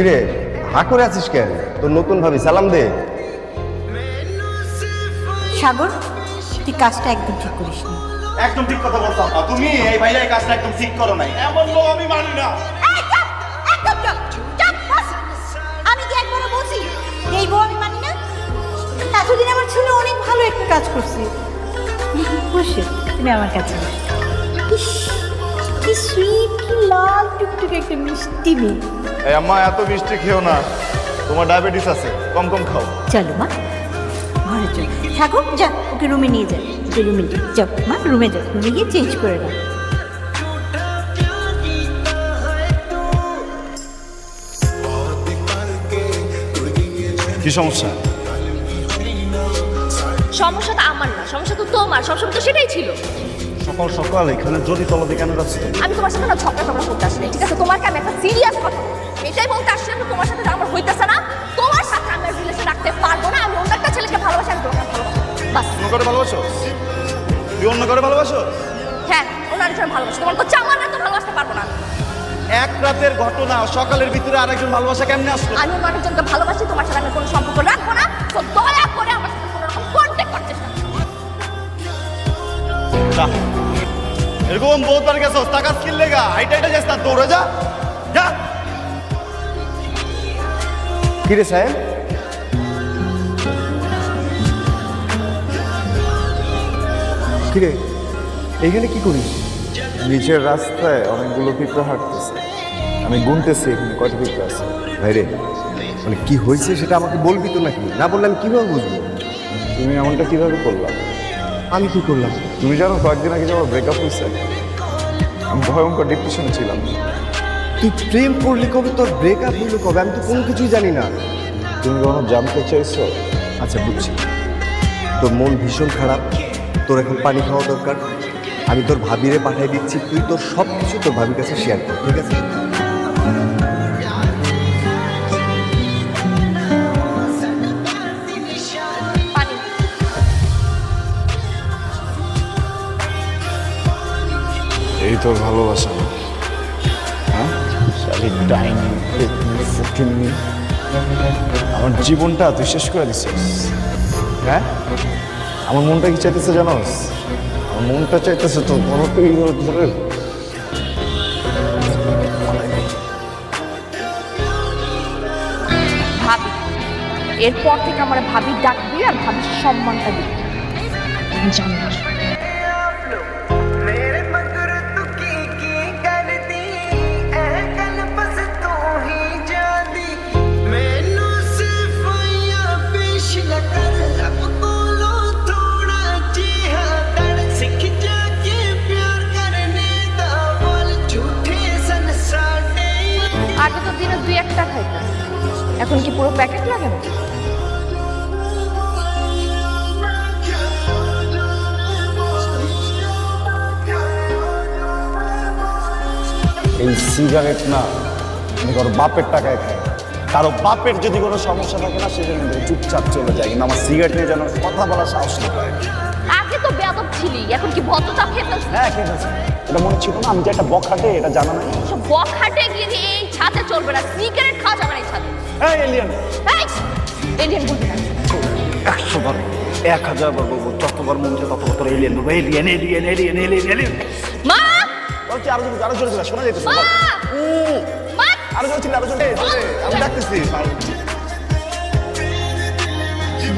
কিরে হা করে আছিস কেন তোর নতুন ভাবি সালাম দে সাগর তুই কাজটা একদম ঠিক করিস নি একদম ঠিক কথা বলতাম না। তুমি এই ভাইয়া এই কাজটা একদম ঠিক করো নাই এমন লোক আমি মানি না এই চুপ! একদম চুপ! চুপ, বাস! আমি কি একবারও বলছি এই বউ আমি মানি না এতদিন আমার ছেলে অনেক ভালো একটা কাজ করছে বসে তুমি আমার কাছে বসো। ইস, কি সুইট কি লাল টুকটুকে একটা মিষ্টি মেয়ে এই আম্মা এত মিষ্টি খেও না। তোমার ডায়াবেটিস আছে কম কম খাও। চলো মা। ঘরে চল। ঠাকুর যা ওকে রুমে নিয়ে যা। ওকে রুমে নিয়ে যাও মা রুমে যাও। রুমে গিয়ে চেঞ্জ করে নাও। কি সমস্যা? সমস্যাটা আমার না সমস্যা তো তোমার সবসময় তো সেটাই ছিল। সকাল সকাল এখানে যদি তলাতে কেন যাচ্ছ? আমি তোমার সাথে না ঝগড়া ঝগড়া করতে আসিনি ঠিক আছে? তোমাকে আমি একটা সিরিয়াস কথা। এটাই বলতে আসছিলাম যে তোমার সাথে আমার হইতেছে না। তোমার সাথে আমি রিলেশন রাখতে পারব না। আমি অন্য একটা ছেলেকে ভালোবাসি আমি তোমাকে ভালোবাসি। বাস। অন্য করে ভালোবাসো? তুই অন্য করে ভালোবাসো? হ্যাঁ ওনার জন্য ভালোবাসি। তোমার হচ্ছে আমার না তো ভালোবাসতে পারব না এক রাতের ঘটনা সকালের ভিতরে আরেকজন ভালোবাসা কেমনে আসলো? আমি আরেকজনকে ভালোবাসি তোমার সাথে আমি কোনো সম্পর্ক রাখব না। তো দয়া করে আমার সাথে কোনো রকম কন্ট্যাক্ট না। যা। এরকম বহুত বার গেছো টাকা স্কিল লেগা। হাইটা হাইটা যাস না দৌড়ে যা। কিরে সাহেব? কিরে এইখানে কি করিস? নিচের রাস্তায় অনেকগুলো পিঁপড়া হাঁটতেছে। আমি গুনতেছি এখানে কয়টা পিঁপড়া আছে? ভাইরে মানে কি হয়েছে সেটা আমাকে বলবি তো নাকি? না বললে আমি কীভাবে বুঝব? তুমি এমনটা কীভাবে করলাম আমি কি করলাম? তুমি জানো কয়েকদিন আগে যে আমার ব্রেকআপ হয়েছে আমি ভয়ঙ্কর ডিপ্রেশনে ছিলাম। তুই প্রেম করলি কবে তোর ব্রেকআপ হইল কবে? আমি তো কোনো কিছুই জানি না। তুমি কখনো জানতে চাইছো? আচ্ছা বুঝছি। তোর মন ভীষণ খারাপ। তোর এখন পানি খাওয়া দরকার। আমি তোর ভাবিরে পাঠিয়ে দিচ্ছি। তুই তোর সব কিছু তোর ভাবির কাছে শেয়ার কর ঠিক আছে? এই তোর ভালোবাসা না। ডাইনি আমার জীবনটা তুই শেষ করে দিছিস। হ্যাঁ? আমার মনটা কি চাইতেছে জানোস? আমার মনটা চাইতেছে তো বড় তুই ধরে। ভাবি এরপর থেকে আমার ভাবি ডাকবি আর ভাবির সম্মানটা দিবি। জানি এখন কি পুরো প্যাকেট লাগে এই সিগারেট না আমি কারও বাপের টাকায় খাই। কারও বাপের যদি কোনো সমস্যা থাকে না সেজন্য চুপচাপ চলে যায় কিন্তু আমার সিগারেট নিয়ে যেন কথা বলার সাহস না পায়। আগে তো বেয়াদব ছিলি এখন কি ভদ্রতা খেতেছ হ্যাঁ আছে এটা মনে ছিল না আমি যে একটা বখাটে এটা জানা নাই? সব বখাটে গিয়ে এই ছাদে চলবে না সিগারেট খাওয়া যাবে না এই ছাদে। হ্যাঁ এলিয়ান এই এলিয়েন বলবি না। একশো বার এক হাজার বার বলব যতবার মন চায় তত তোর এলিয়ান বলব। Alien alien alien alien alien মা! বলছি আরও জোরে আরও জোরে শোনা যেতেছে মা! মা! আরও জোরে ছিল আরও জোরে। জোরে। আমি ডাকতেছি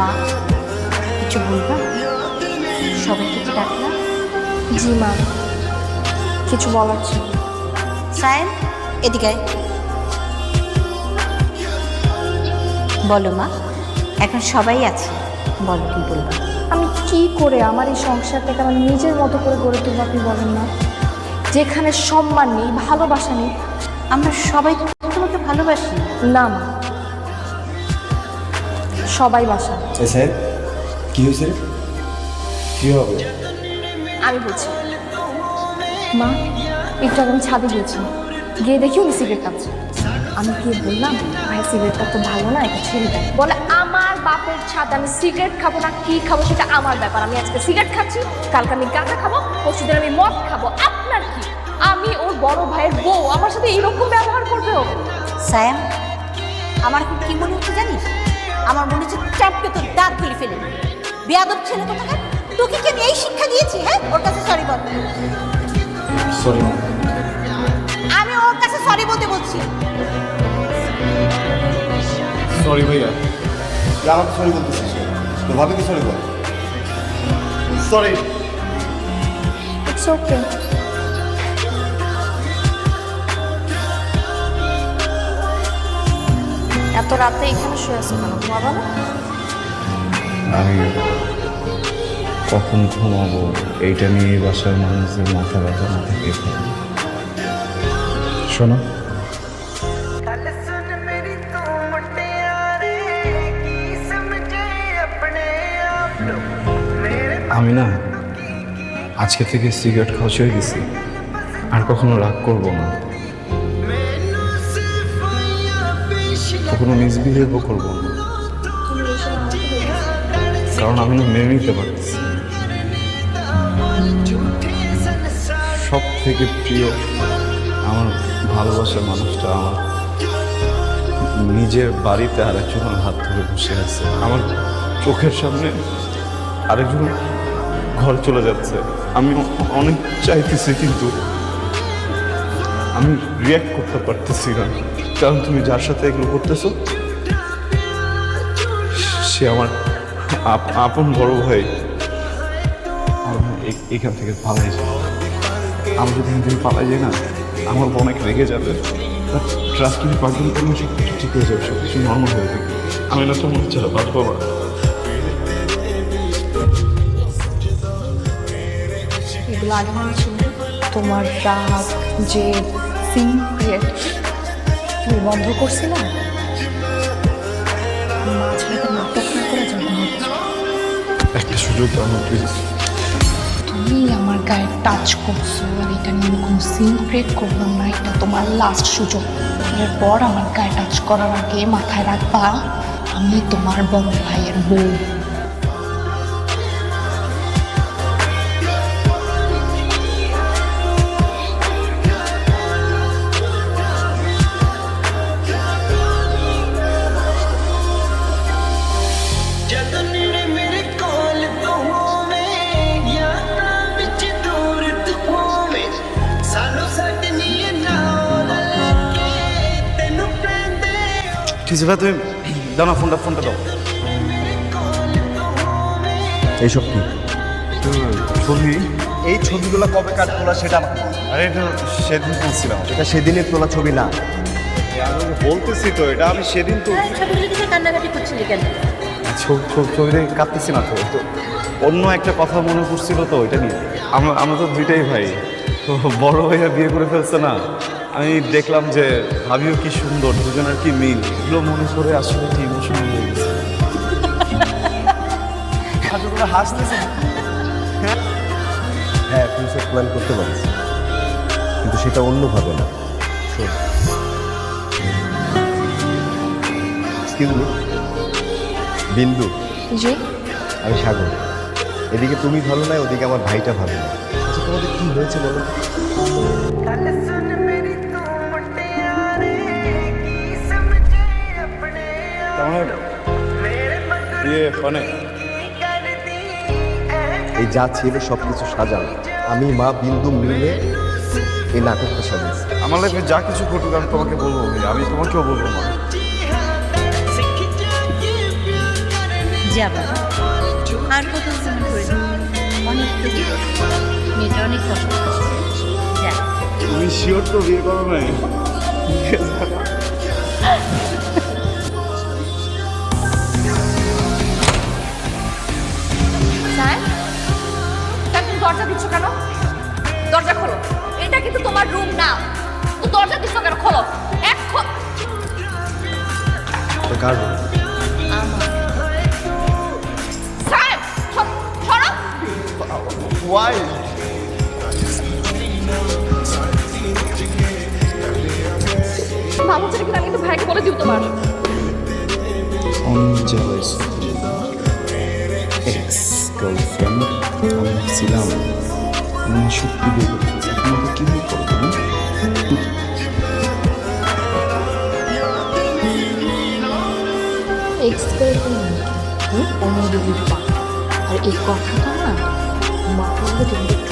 মা কিছু বলবা? সবাইকে কি ডাকলা জি মা। কিছু বলার ছিল। সায়েন এদিকে বলো মা এখন সবাই আছে। বলো কি বলবা। আমি কি করে আমার এই সংসারটাকে আমার নিজের মতো করে গড়ে তুলবো আপনি বলেন না যেখানে সম্মান নেই ভালোবাসা নেই। আমরা সবাই তোমাকে ভালোবাসি? না মা। সবাই বাসা। কি হয়েছে কি হবে? আমি বলছি। মা একটু আগে আমি ছাদে গিয়েছিলাম গিয়ে দেখি উনি সিগারেট খাচ্ছে আমি গিয়ে বললাম ভাই সিগারেটটা তো ভালো না এটা ছেড়ে দেয় বলে আমার বাপের ছাদ আমি সিগারেট খাব না কি খাব সেটা আমার ব্যাপার। আমি আজকে সিগারেট খাচ্ছি কালকে আমি গাঁজা খাব পরশুদিন আমি মদ খাব। আপনার কি? আমি ওর বড় ভাইয়ের বউ আমার সাথে এরকম ব্যবহার করবে ও? স্যাম আমার এখন কি মনে হচ্ছে জানিস? আমার মনে হচ্ছে চাপকে তোর দাঁত তুলে ফেলে। বেয়াদব ছেলে কোথাকার? তোকে কি আমি এই শিক্ষা দিয়েছি হ্যাঁ? ওর কাছে সরি বল। সরি আমি ওর কাছে সরি বলতে বলছি। সরি ভাইয়া। আমাকে সরি বলতেছিস কেন? তোর ভাবিকে সরি বল? সরি ইটস ওকে এত রাতে এখানে শুয়ে আছো কেন? ঘুমাবো না? আমি কখন ঘুমাবো? এইটা নিয়ে বাসার মানুষদের মাথা ব্যথা না থাকে শোনো আমি না আজকে থেকে সিগারেট খাওয়া ছেড়ে দিছি আর কখনো রাগ করব না। কখনো মিসবিহেভও করব না। কারণ আমি না মেনে নিতে পারতেছি সব থেকে প্রিয় আমার ভালোবাসার মানুষটা আমার। নিজের বাড়িতে আরেকজনের হাত ধরে বসে আছে। আমার চোখের সামনে আরেকজন ঘর চলে যাচ্ছে। আমি অনেক চাইতেছি কিন্তু আমি রিয়াক্ট করতে পারতেছি না। কারণ তুমি যার সাথে এগুলো করতেছো, সে আমার আপ- আপন বড় ভাই। এখান থেকে পালাই যাই। আমি যদি এখান থেকে পালাই যাই না, আমার অনেক রেগে যাবে। ট্রাস্ট তুমি পারবেন করলে ঠিক হয়ে যাবে সব কিছু নর্মাল হয়ে যাবে। আমি না তোমার ছাড়া বাঁচবো না। মনে তোমার রাগ যে সিক্রেট তুমি বন্ধ করছিলে? মাঝরাতে নাটক না করে যখন একটা সুযোগ দাও প্লিজ তুমি আমার গায়ে টাচ করছ আর এটা নিয়ে কোনো সিন ক্রিয়েট করলাম না এটা তোমার লাস্ট সুযোগ। এরপর আমার গায়ে টাচ করার আগে মাথায় রাখবা আমি তোমার বড় ভাইয়ের বউ। ভাই তুমি দাও না ফোনটা ফোনটা দাও। এইসব কি? ছবি? এই ছবিগুলো কবে কাট তোলা সেটা আমাকে বল। আরে এটা সেদিন তুলছিলাম। এটা সেদিনের তোলা ছবি না। আমি বলতেছি তো এটা আমি সেদিন তো ছবিগুলো দেখে কান্নাকাটি করছিলি কেন? ছবি ছবি দেখে কাঁদতেছি না তো তো। অন্য একটা কথা মনে পড়ছিল তো ওইটা নিয়ে। আমরা আমরা তো দুইটাই ভাই। তো বড় ভাইয়া বিয়ে করে ফেলছে না। আমি দেখলাম যে ভাবিও কি সুন্দর দুজনের কি মিল? এগুলো মনে করে আসলে কি ইমোশনাল হয়ে গেছে। হাসতেছে। হ্যাঁ ফিউচার প্ল্যান করতে পারিস কিন্তু সেটা অন্যভাবে না। শোন। বিন্দু। যে আমি সাগর। এদিকে তুমি ভালো নয় ওদিকে আমার ভাইটা ভালো নয় আচ্ছা তোমাদের কি হয়েছে বলো? আমার ইয়ে এই যা ছিল সব কিছু সাজানো। আমি মা বিন্দু মিলে এই নাটকটা সাজিয়েছি। আমার লাইফে যা কিছু ঘটুক আমি তোমাকে বলব আমি তোমাকেও বলব মা। তুমি শিওর তো বিয়ে করো নাই? ওয়াই ভালো ছেলে কিনা আমি কিন্তু ভাইকে বলে দিব তোমার। অনেক jealous. ex girlfriend আমি ভাবছিলাম আমি সত্যি এখন আমাকে কি করব? এক্স পা আর এই কথাটা না Mau?